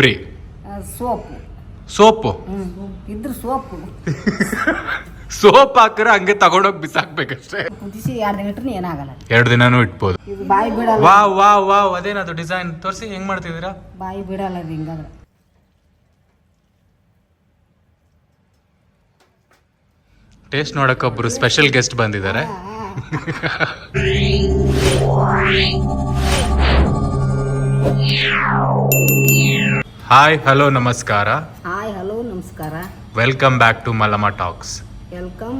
ಬ್ರಿ. Soap. Soap? ಇದ್ರ soap. Soap ಹಾಕಿದ್ರೆ ಹಂಗೆ ತಗೊಂಡೋಗಿ ಬಿಸಾಕ್ಬೇಕಷ್ಟೇ. ಕುದಿಸಿ ಎರಡು ದಿನ ಇಟ್ರೆ ಏನಾಗಲ್ಲ. ಎರಡು ದಿನಾನು ಇಟ್ಬೋದು. ಇದು ಬಾಯಿ ಬಿಡಲ್ಲ. ವಾ ವಾ ವಾ ಅದೇನದು ಡಿಸೈನ್? ತೋರಿಸಿ ಹೆಂಗ್ ಮಾಡ್ತಿದ್ದೀರಾ? ಬಾಯಿ ಬಿಡಲ್ಲ ಇದು ಹಿಂಗಾದ್ರೆ. ಟೇಸ್ಟ್ ನೋಡಕ್ ಒಬ್ರು ಸ್ಪೆಷಲ್ ಗೆಸ್ಟ್ ಬಂದಿದ್ದಾರೆ. ಹಾಯ್ ಹಲೋ ನಮಸ್ಕಾರ ಹಾಯ್ ಹಲೋ ನಮಸ್ಕಾರ welcome back to Mallamma talks welcome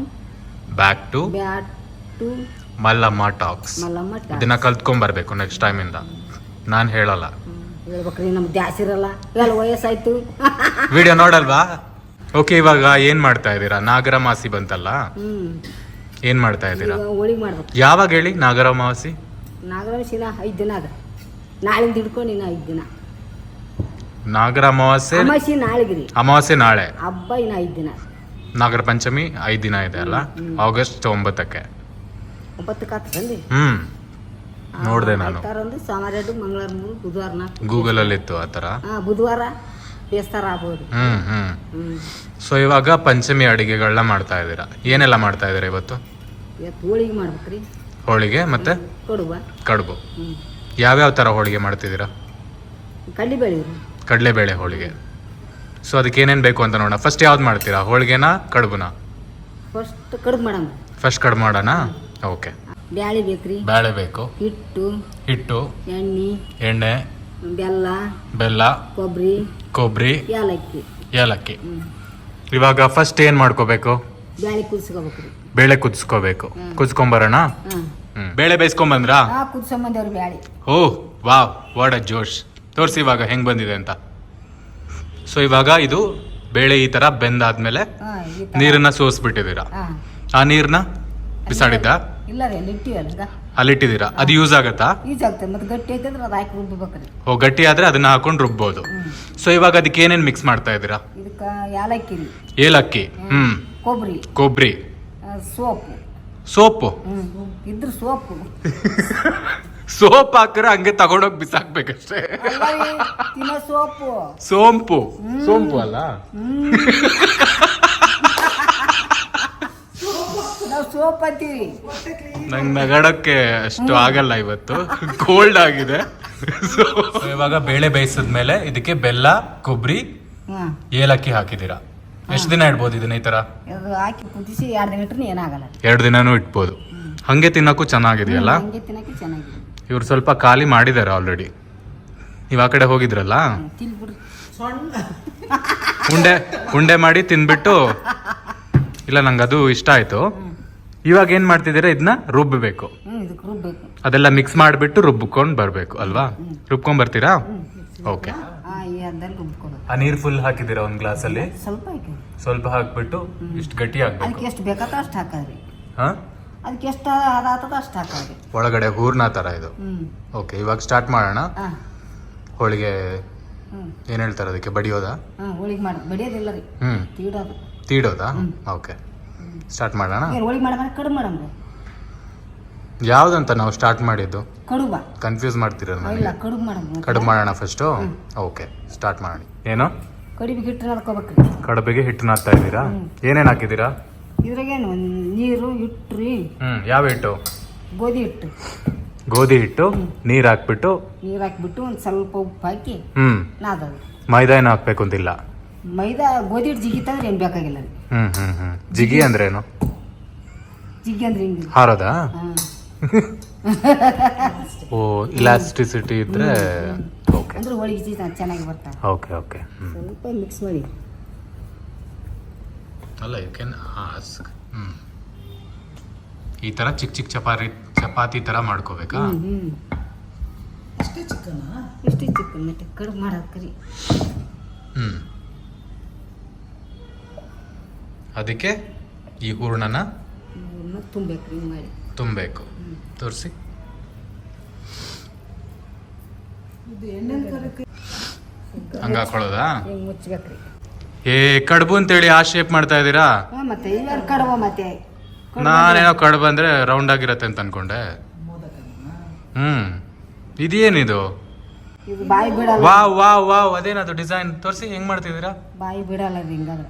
back to back to Mallamma talks Mallamma ಟ- ಇದನ್ನ ಕಲ್ತ್ಕೊಂಡ್ ಬರ್ಬೇಕು ನೆಕ್ಸ್ಟ್ ಟೈಮ್ ಇಂದ. ನಾನು ಹೇಳಲ್ಲ. ಹ್ಮ್. ಹೇಳ್ಬೇಕ್ರಿ ನಮ್ಗೆ ದ್ಯಾಸ್ ಇರಲ್ಲ. ಎಲ್ಲ ವಯಸ್ಸಾಯ್ತು. ವಿಡಿಯೋ ನೋಡಲ್ವಾ? ಓಕೆ ಇವಾಗ ಏನ್ ಮಾಡ್ತಾ ಇದ್ದೀರಾ? ನಾಗರಮಾಸಿ ಬಂತಲ್ಲ? ಹ್ಮ್. ಏನ್ ಮಾಡ್ತಾ ಇದ್ದೀರಾ? ಈಗ ಹೋಳಿಗೆ ಮಾಡ್ಬೇಕು. ಯಾವಾಗ ಹೇಳಿ ನಾಗರಮಾಸಿ? ನಾಗರಾಂಶಿನ ಐದು ದಿನ ಅದ ನಾಳಿಂದ ಹಿಡ್ಕೊಂಡು ಇನ್ನ ಐದು ದಿನ. ನಾಗರ ಅಮಾವಾಸ್ಯೆ. ಅಮಾಸಿ ನಾಳೆಗೆ ಅಮಾವಾಸ್ಯೆ ನಾಳೆ. ಹಬ್ಬ ಇನ್ನ ಐದು ದಿನ. ನಾಗರ ಪಂಚಮಿ ಐದು ದಿನ ಇದೆ ಅಲ್ಲ? ಆಗಸ್ಟ್ ಒಂಬತ್ತಕ್ಕೆ. ಹ್ಮ್. ನೋಡ್ದೆ ನಾನು. ಒಂದು ಸೋಮವಾರ ಎರಡು ಮಂಗಳವಾರ ಮೂರು ಬುಧವಾರ ನಾಲ್ಕು ಗೂಗಲ್ ಅಲ್ಲಿ ಇತ್ತು ಆ ತರ ಹಾ ಬುಧವಾರ ಬೇಸ್ತಾರ ಆಗ್ಬೋದು. ಹ್ಮ್ ಹ್ಮ್. ಸೊ ಇವಾಗ ಪಂಚಮಿ ಅಡಿಗೆಗಳನ್ನ ಮಾಡ್ತಾ ಇದ್ದೀರಾ? ಏನೆಲ್ಲ ಮಾಡ್ತಾ ಇದ್ದೀರಾ ಇವತ್ತು? ಇವತ್ತು ಹೋಳಿಗೆ ಮಾಡ್ಬೇಕ್ರಿ ಹೋಳಿಗೆ ಮತ್ತೆ? ಕೊಡುವ ಕಡುಬು. ಹ್ಮ್. ಯಾವ್ಯಾವ ತರ ಹೋಳಿಗೆ ಮಾಡ್ತಿದ್ದೀರಾ? ಕಡ್ಲಿಬೇಳೆ ರೀ ಕಡಲೆಬೇಳೆ ಹೋಳಿಗೆ. ಸೊ ಅದಕ್ಕೆ ಏನೇನು ಬೇಕು ಅಂತ ನೋಡೋಣ. ಫಸ್ಟ್ ಯಾವ್ದು ಮಾಡ್ತೀರಾ? ಹೋಳಿಗೆನಾ ಕಡುಬುನ? ಫಸ್ಟ್ ಕಡುಬು ಮಾಡೋಣ. ಫಸ್ಟ್ ಕಡುಬು ಮಾಡೋಣ? ಓಕೆ ಬ್ಯಾಳಿ ಬೇಕ್ರಿ. ಬೇಳೆ ಬೇಕು. ಹಿಟ್ಟು. ಹಿಟ್ಟು. ಎಣ್ಣೆ. ಎಣ್ಣೆ. ಬೆಲ್ಲ. ಬೆಲ್ಲ. ಕೊಬ್ಬರಿ ಕೊಬ್ಬರಿ ಏಲಕ್ಕಿ. ಏಲಕ್ಕಿ. ಇವಾಗ ಫಸ್ಟ್ ಏನು ಮಾಡ್ಕೋಬೇಕು? ಬ್ಯಾಳಿ ಕುದಿಸ್ಕೋಬೇಕು ಬೇಳೆ ಕುದಿಸ್ಕೋಬೇಕು. ಕುದಿಸ್ಕೊಂಬರೋಣ? ಬೇಳೆ ಬೇಯಿಸ್ಕೊಂಬಂದ್ರಾ? ಕುದಿಸ್ಕೊಂಬಂದೇವ್ರಿ ಬ್ಯಾಳಿ. ಓ ವಾವ್ ವಾಟ್ ಅ ಜೋಶ್. ತೋರಿಸಿ ಇವಾಗ ಹೆಂಗ್ ಬಂದಿದೆ ಅಂತ. ಸೊ ಇವಾಗ ಇದು ಬೇಳೆ ಈ ತರ ಬೆಂದಾದ್ಮೇಲೆ ಥರ ನೀರನ್ನ ಸೋಸ್ಬಿಟ್ಟಿದ್ದೀರಾ? ಆ ನೀರನ್ನ ಬಿಸಾಡಿದ್ದ? ಇಲ್ಲ ರೀ ಅಲ್ಲಿ ಇಟ್ಟಿವಲ್ಲ ಈಗ ಅಲ್ಲಿಟ್ಟಿದ್ದೀರಾ? ಅದು ಯೂಸ್ ಆಗತ್ತಾ? ಈಜ್ ಆಗ್ತದೆ ಮತ್ತೆ ಗಟ್ಟಿ ಐತಂದ್ರೆ ಅದು ಹಾಕಿ ರುಬ್ಬೇಕ್ರಿ. ಓ ಗಟ್ಟಿ ಆದ್ರೆ ಅದನ್ನ ಹಾಕೊಂಡು ರುಬ್ಬೋದು. ಸೊ ಇವಾಗ ಅದಕ್ಕೆ ಏನೇನ್ ಮಿಕ್ಸ್ ಮಾಡ್ತಾ ಇದ್ದೀರಾ? ಇದಕ್ಕೆ ಏಲಕ್ಕಿ ರೀ. ಏಲಕ್ಕಿ. ಹ್ಮ್. ಕೊಬ್ಬರಿ ಕೊಬ್ಬರಿ ಸೋಪು. ಸೋಪು? ಇದ್ರ ಸೋಪು. ಸೋಪ್ ಹಾಕಿದ್ರೆ ಹಂಗೆ ತಗೊಂಡೋಗಿ ಬಿಸಾಕ್ಬೇಕಷ್ಟೇ. ಸೋಪು. ಸೋಂಪು. ಸೋಂಪು ಅಲ್ಲ? ನಾವು ಸೋಪ್ ಅಂತೀವಿ. ನಂಗೆ ನಗಡಕ್ಕೆ ಅಷ್ಟು ಆಗಲ್ಲ ಇವತ್ತು. ಕೋಲ್ಡ್ ಆಗಿದೆ. ಇವಾಗ ಬೇಳೆ ಬೇಯಿಸಿದ್ಮೇಲೆ ಇದಕ್ಕೆ ಬೆಲ್ಲ ಕೊಬ್ಬರಿ ಏಲಕ್ಕಿ ಹಾಕಿದ್ದೀರಾ? ಎಷ್ಟು ದಿನ ಇಡ್ಬೋದು ಇದನ್ನ ಈ ತರ? ಅದು ಹಾಕಿ ಕುದಿಸಿ ಎರಡು ದಿನ ಇಟ್ರೆ ಏನಾಗಲ್ಲ. ಎರಡು ದಿನಾನು ಇಟ್ಬೋದು. ಹಂಗೆ ತಿನ್ನಕ್ಕೂ ಚೆನ್ನಾಗಿದೆಯಲ್ಲ? ಹಂಗೆ ತಿನ್ನಕ್ಕೆ ಚೆನ್ನಾಗಿದೆ. ಇವ್ರು ಸ್ವಲ್ಪ ಖಾಲಿ ಮಾಡಿದ್ದಾರೆ ಆಲ್ರೆಡಿ ನೀವು ಆ ಕಡೆ ಹೋಗಿದ್ರಲ್ಲ? ಉಂಡೆ ಉಂಡೆ ಮಾಡಿ ತಿನ್ಬಿಟ್ಟು ಇಲ್ಲ ನಂಗೆ ಅದು ಇಷ್ಟ ಆಯ್ತು. ಇವಾಗ ಏನ್ ಮಾಡ್ತಿದ್ದೀರಾ? ಇದನ್ನ ರುಬ್ಬಬೇಕು ಅದೆಲ್ಲ ಮಿಕ್ಸ್ ಮಾಡಿಬಿಟ್ಟು ರುಬ್ಕೊಂಡು ಬರಬೇಕು ಅಲ್ವಾ? ರುಬ್ಕೊಂಡ್ ಬರ್ತೀರಾ? ಓಕೆ ಆ ನೀರ್ ಫುಲ್ ಹಾಕಿದ್ದೀರಾ ಒಂದ್ ಗ್ಲಾಸ್ ಅಲ್ಲಿ? ಸ್ವಲ್ಪ ಹಾಕಿ. ಸ್ವಲ್ಪ ಹಾಕ್ಬಿಟ್ಟು ಇಷ್ಟು ಗಟ್ಟಿ ಹಾಕ್ಬೇಕು ಎಷ್ಟು ಬೇಕಾದ ಅಷ್ಟು ಹಾಕೋದ್ರಿ. ಹಾ? ಅದಕ್ಕೆ ಎಷ್ಟು ಅದಾತದ ಅಷ್ಟು ಹಾಕೋದು ಒಳಗಡೆ ಹೂರ್ನ ತರ ಇದು. ಹ್ಞೂ ಓಕೆ ಇವಾಗ ಸ್ಟಾರ್ಟ್ ಮಾಡೋಣ. ಹಾಂ. ಹೋಳಿಗೆ ಹ್ಞೂ ಏನ್ ಹೇಳ್ತಾರೆ ಅದಕ್ಕೆ? ಬಡಿಯೋದಾ? ಹಾಂ ಹೋಳಿಗೆ ಮಾಡಿ ಬಡಿಯೋದಿಲ್ಲ ರೀ. ಹ್ಮ್. ತೀಡೋದು. ತೀಡೋದಾ? ಓಕೆ ಸ್ಟಾರ್ಟ್ ಮಾಡೋಣ? ಏನು ಹೋಳಿಗೆ ಮಾಡಮ್ಮ ಕಡಿಮೆ ಮಾಡಮ್ರಿ ಯಾವ್ದಂತ ನಾವು ಸ್ಟಾರ್ಟ್ ಮಾಡಿದ್ದು? ಕಡುಬ ಕನ್ಫ್ಯೂಸ್ ಮಾಡ್ತೀರ ಇಲ್ಲ ಕಡುಬು ಮಾಡಮ್ ಕಡುಬು ಮಾಡೋಣ ಫಸ್ಟು ಓಕೆ ಸ್ಟಾರ್ಟ್ ಮಾಡಿ ಏನು? ಕಡಿಬಿ ಹಿಟ್ಟು ನಾದ್ಕೋಬೇಕು ಕಡುಬಿಗೆ ಹಿಟ್ಟು ನಾದ್ತಾ ಇದ್ದೀರಾ? ಏನೇನು ಹಾಕಿದ್ದೀರಾ? ಇದ್ರಾಗೇನು ನೀರು ಹಿಟ್ಟು ರೀ ಹ್ಮ್ ಯಾವ ಹಿಟ್ಟು? ಗೋಧಿ ಹಿಟ್ಟು. ಗೋಧಿ ಹಿಟ್ಟು ನೀರ್ ಹಾಕ್ಬಿಟ್ಟು? ನೀರು ಹಾಕಿಬಿಟ್ಟು ಒಂದು ಸ್ವಲ್ಪ ಉಪ್ಪು ಹಾಕಿ ಹ್ಮ್. ನಾದದು. ಮೈದಾ ಏನು ಹಾಕ್ಬೇಕು ಅಂತಿಲ್ಲ? ಮೈದಾ ಗೋಧಿ ಹಿಟ್ಟು ಜಿಗಿತಂದ್ರೆ ಏನು ಬೇಕಾಗಿಲ್ಲ ಹ್ಮ್ ಹ್ಮ್ ಜಿಗಿ ಜಿಗಿ ಅಂದ್ರೇನು ಜಿಗಿ ಅಂದ್ರೆ ಹಿಂಗೆ. ಹಾರೋದಾ? ಓ ಇಲಾಸ್ಟಿಸಿಟಿ ಇದ್ರೆ ಓಕೆ. ಅಂದ್ರೆ ಹೋಳಿಗೆ ಚೀಸ್ ಚೆನ್ನಾಗಿ ಬರ್ತಾವೆ ಓಕೆ ಓಕೆ. ಹ್ಮ್. ಸ್ವಲ್ಪ ಮಿಕ್ಸ್ ಮಾಡಿ. ಅಲ್ಲ ಯು ಕ್ಯಾನ್ ಆಸ್ಕ್ ಈ ತರ ಚಿಕ್ಕ ಚಿಕ್ಕ ಚಪಾತಿ ಚಪಾತಿ ತರ ಮಾಡ್ಕೋಬೇಕಾ? ಇಷ್ಟು ಮತ್ತೆ ಕಡುಬು ಅದಕ್ಕೆ ಈ ಹೂರ್ಣನ ಮಾಡಿ. ತುಂಬಬೇಕು ತೋರಿಸಿ. ಹಂಗ ಹಾಕೊಳ್ಳೋದಾ? ಹಿಂಗೆ ಮುಚ್ಬೇಕ್ರಿ. ಏ ಕಡುಬು ಅಂತೇಳಿ ಆ ಶೇಪ್ ಮಾಡ್ತಾ ಇದ್ದೀರಾ? ಹಾಂ ಮತ್ತೆ ಇವೆಲ್ಲ ಕಡುಬು ಮತ್ತೆ? ನಾನೇನೋ ಕಡುಬು ಅಂದ್ರೆ ರೌಂಡ್ ಆಗಿರತ್ತೆ ಅಂತ ಅನ್ಕೊಂಡೆ. ಹ್ಮ್. ಇದೇನಿದು? ಇದು ಬಾಯಿ ಬಿಡಲ್ಲ. Wow wow wow. ಅದೇನದು ಡಿಸೈನ್ ತೋರಿಸಿ ಹೆಂಗ್ ಮಾಡ್ತಿದ್ದೀರಾ? ಬಾಯಿ ಬಿಡಲ್ಲ ಅದು ಹಿಂಗಾದ್ರೆ.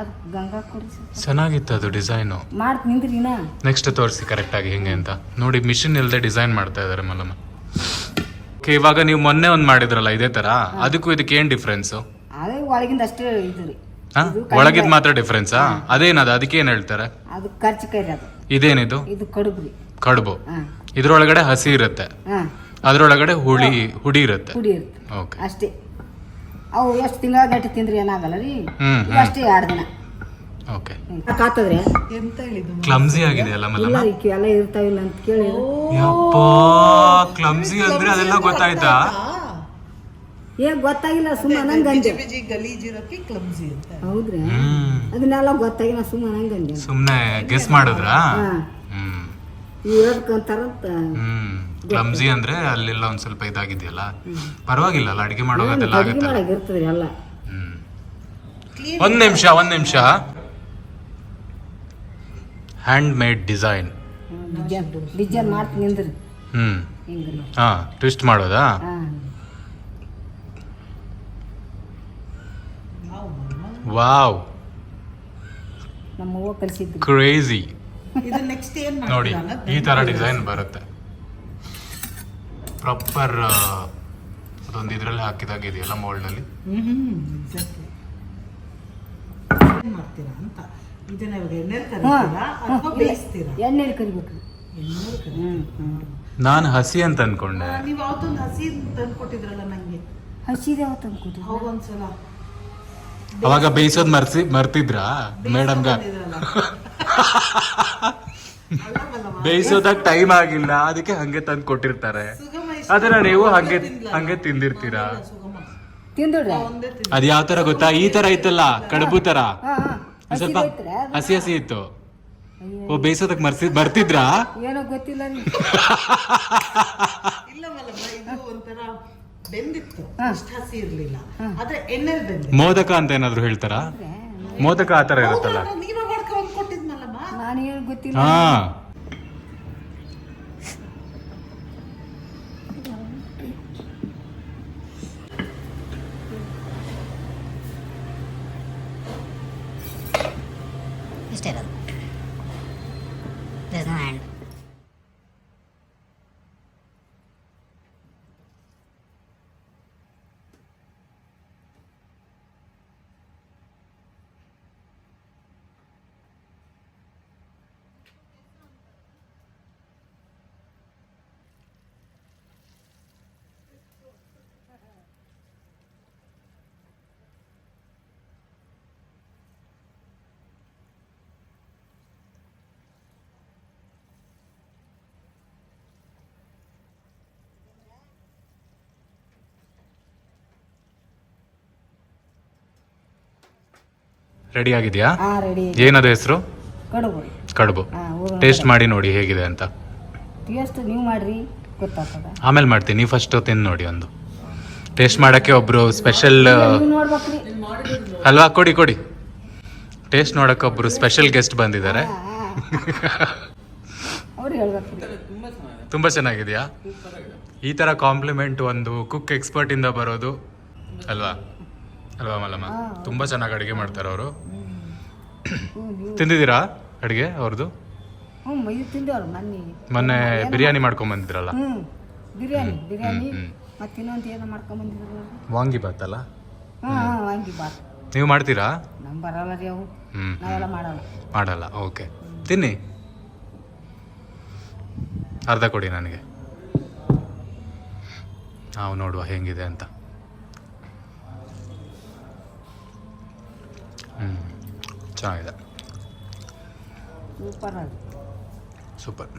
ಅದು ಗಂಗಾ ಕೊಡಿಸಿ ಚೆನ್ನಾಗಿತ್ತು ಅದು ಡಿಸೈನು ಮಾಡ್ತು ನೆಕ್ಸ್ಟ್ ತೋರಿಸಿ ಕರೆಕ್ಟಾಗಿ ಹೆಂಗೆ ಅಂತ. ನೋಡಿ ಮಿಷಿನ್ ಇಲ್ಲದೆ ಡಿಸೈನ್ ಮಾಡ್ತಾ ಇದಾರೆ ಮಲ್ಲಮ್ಮ. ಓಕೆ ಇವಾಗ ನೀವು ಮೊನ್ನೆ ಒಂದು ಮಾಡಿದ್ರಲ್ಲ ಇದೇ ತರ. ಅದಕ್ಕೂ ಇದಕ್ಕೆ ಏನು ಡಿಫ್ರೆನ್ಸು ಒಳಗಿಂದ ಅಷ್ಟೇ ಇದು ರೀ. ಒಳಗಿದ್ ಮಾತ್ರ ಡಿಫ್ರೆನ್ಸಾ ಅದೇನದು? ಅದಕ್ಕೆ ಏನು ಹೇಳ್ತಾರೆ? ಅದು ಖರ್ಚು ಅದು. ಇದೇನಿದು? ಇದು ಕಡುಬು ರೀ. ಕಡುಬು. ಹಾಂ. ಇದ್ರೊಳಗಡೆ ಹಸಿ ಇರುತ್ತೆ. ಹಾಂ. ಅದ್ರೊಳಗಡೆ ಹುಳಿ ಹುಡಿ ಇರುತ್ತೆ. ಪುಡಿ ಇರುತ್ತೆ. ಓಕೆ. ಅಷ್ಟೇ. ಅವು ಎಷ್ಟು ತಿಂಗಳ ಗಟ್ಟಿ ತಿಂದ್ರೆ ಏನಾಗಲ್ಲ ರೀ? ಹ್ಮ್ ಅಷ್ಟೇ ಎರಡು ದಿನ. ಓಕೆ. ಕಾತದ್ರೆ? ಎಂತ ಹೇಳಿದ್ದು? ಕ್ಲಮ್ಸಿ ಆಗಿದೆ ಅಲ್ಲ ಇಲ್ಲ ರೀ ಎಲ್ಲ ಇರ್ತಾವಿಲ್ಲ ಅಂತ ಕೇಳಿ ಯಪ್ಪಾ ಕ್ಲಮ್ಸಿ ಅಂದ್ರೆ ಅದೆಲ್ಲ ಗೊತ್ತಾಯ್ತಾ? ಏ ಗೊತ್ತಾಗಿಲ್ಲ ಸುಮ್ಮನೆ ಕ್ಲಮ್ಸಿ ಅಂತ. ಹೌದ್ರಿ? ಅದನ್ನೆಲ್ಲ ಗೊತ್ತಾಗಿಲ್ಲ ಸುಮ್ಮನೆ ನಂಗೆ ಸುಮ್ಮನೆ ಗೆಸ್ ಮಾಡಿದ್ರಾ? ಹ್ಮ್. ಹ್ಮ್. ಕ್ಲಮ್ಸಿ ಅಂದ್ರೆ ಅಲ್ಲೆಲ್ಲ ಒಂದ್ ಸ್ವಲ್ಪ ಇದಾಗಿದೆಯಲ್ಲ? ಪರವಾಗಿಲ್ಲ ಅಲ್ಲ ಅಡಿಗೆ ಮಾಡೋದೆಲ್ಲ ಆಗುತ್ತೆ ಎಲ್ಲ. ಹ್ಮ್. ಒಂದ್ ನಿಮಿಷ ಒಂದ್ ನಿಮಿಷ. Hand made design design design ಮಾಡ್ತೀನಿ ನಿಂದ್ರಿ ಹ್ಮ್. ಹಾ ಟ್ವಿಸ್ಟ್ ಮಾಡೋದಾ? ವಾವ್. ನಮ್ಮ ಅವ್ವ ಕ್ರೇಜಿ ಇದು ನೆಕ್ಸ್ಟ್ ಏನ್ ನೋಡಿ ಈ ತರ ಡಿಸೈನ್ ಬರುತ್ತೆ. ಪ್ರಾಪರ್ ಅದೊಂದು ಇದ್ರಲ್ಲಿ ಹಾಕಿದಾಗ ಇದೆಯಲ್ಲ ಮೋಲ್ಡ್ ಅಲ್ಲಿ ಹ್ಮ್ ಹ್ಮ್ exactly. ಏನ್ ಮಾಡ್ತೀರಾ ಅಂತ. ಇದನ್ನ ಇವಾಗ ಎಣ್ಣೆ ಕರಿತೀರಾ ಅಥವಾ ಬೇಯಿಸ್ತೀರಾ? ಎಣ್ಣೆಲಿ ಕರಿಬೇಕು. ಎಣ್ಣೆ ಕರಿ ಹ್ಞೂ ಹ್ಞೂ ನಾನು ಹಸಿ ಅಂತ ಅನ್ಕೊಂಡೆ. ನೀವು ಅವತ್ತೊಂದು ಹಸಿ ತಂದ್ಕೊಟ್ಟಿದ್ರಲ್ಲ ನಂಗೆ. ಹಸಿದೆ ಅವತ್ತು ಅನ್ಕೋತೀವಿ ಅವಾಗ ಒಂದ್ಸಲ ಅವಾಗ ಬೇಯಿಸೋದ್ ಮರ್ಸಿ ಮರ್ತಿದ್ರಾ? ಮೇಡಮ್ಗ. ಬೇಯಿಸೋದಾಗ ಟೈಮ್ ಆಗಿಲ್ಲ ಅದಕ್ಕೆ ಹಂಗೆ ತಂದು ಕೊಟ್ಟಿರ್ತಾರೆ. ಅದನ್ನ ನೀವು ಹಂಗೆ. ಹಂಗೆ ತಿಂದಿರ್ತೀರಾ? ಅದ್ ಯಾವ ತರ ಗೊತ್ತಾ? ಈ ತರ ಇತ್ತಲ್ಲ ಕಡುಬು ತರ. ಸ್ವಲ್ಪ? ಹಸಿ ಹಸಿ ಇತ್ತು. ಓ ಬೇಯಿಸೋದಕ್ ಮರ್ಸಿ ಬರ್ತಿದ್ರಾ ಏನೋ ಗೊತ್ತಿಲ್ಲ ಬೆಂದಿತ್ತು. ಹಾ. ಅಷ್ಟು ಹಸಿ ಇರ್ಲಿಲ್ಲ ಆದ್ರೆ ಎಣ್ಣೆಲ್ ಬೆಂದಿ ಮೋದಕ ಅಂತ ಏನಾದ್ರು ಹೇಳ್ತಾರಾ? ಮೋದಕ ಆತರ ತರ ಇರುತ್ತಲ್ಲ. ನೀವೇ ಮಾಡ್ಕೊಂಡ್ ಕೊಟ್ಟಿದ್ನಲ್ಲಮ್ಮ ನಾನು ಗೊತ್ತಿಲ್ಲ. ಹಾ. ರೆಡಿ ಆಗಿದ್ಯಾ? ಏನದು ರೆಡಿ ಏನದ ಹೆಸರು? ಕಡುಬು. ಕಡುಬು. ಹಾಂ ಟೇಸ್ಟ್ ಮಾಡಿ ನೋಡಿ ಹೇಗಿದೆ ಅಂತ. ಟೇಸ್ಟ್ ನೀವು ಮಾಡ್ರಿ ಗೊತ್ತಾಗ್ತದ. ಆಮೇಲೆ ಮಾಡ್ತೀನಿ ನೀವು ಫಸ್ಟ್ ತಿಂದು ನೋಡಿ ಒಂದು. ಟೇಸ್ಟ್ ಮಾಡೋಕ್ಕೆ ಒಬ್ಬರು ಸ್ಪೆಷಲ್ ನೀವು ನೋಡ್ಬೇಕ್ರಿ. ಅಲ್ವಾ ಕೊಡಿ ಕೊಡಿ. ಟೇಸ್ಟ್ ನೋಡಕ್ಕೆ ಒಬ್ಬರು ಸ್ಪೆಷಲ್ ಗೆಸ್ಟ್ ಬಂದಿದ್ದಾರೆ. ಹೇಳ್ಬೇಕ್ರಿ. ತುಂಬಾ ಚೆನ್ನಾಗಿದೆಯಾ? ಈ ಥರ ಕಾಂಪ್ಲಿಮೆಂಟ್ ಒಂದು ಕುಕ್ ಎಕ್ಸ್ಪರ್ಟಿಂದ ಬರೋದು ಅಲ್ವಾ? ಅಲ್ವಾ ಮಲ್ಲಮ್ಮ? ತುಂಬಾ ಚೆನ್ನಾಗಿ ಅಡುಗೆ ಮಾಡ್ತಾರೆ ಅವರು. ತಿಂದಿದ್ದೀರಾ ಅಡುಗೆ ಅವ್ರದ್ದು ಮೊನ್ನೆ. ಬಿರಿಯಾನಿ ಮಾಡ್ಕೊಂಡ್ ಬಂದಿದ್ರಲ್ಲ? ಬಿರಿಯಾನಿ ಬಿರಿಯಾನಿ. ಮತ್ತೆ ಇನ್ನೊಂದು ಏನೋ ವಾಂಗಿ ಬಾತ್ ಅಲ್ಲ? ವಾಂಗಿ ಬಾತ್ ನೀವು ಮಾಡ್ತೀರಾ? ನಮ್ ಬರಲ್ಲ ರೀ ಅವು. ನಾವೆಲ್ಲ ಮಾಡಲ್ಲ. ಮಾಡಲ್ಲ ಓಕೆ. ತಿನ್ನಿ. ಅರ್ಧ ಕೊಡಿ ನನಗೆ. ನಾವು ನೋಡುವ ಹೆಂಗಿದೆ ಅಂತ. ಚೆನ್ನಾಗಿದೆ. Super super.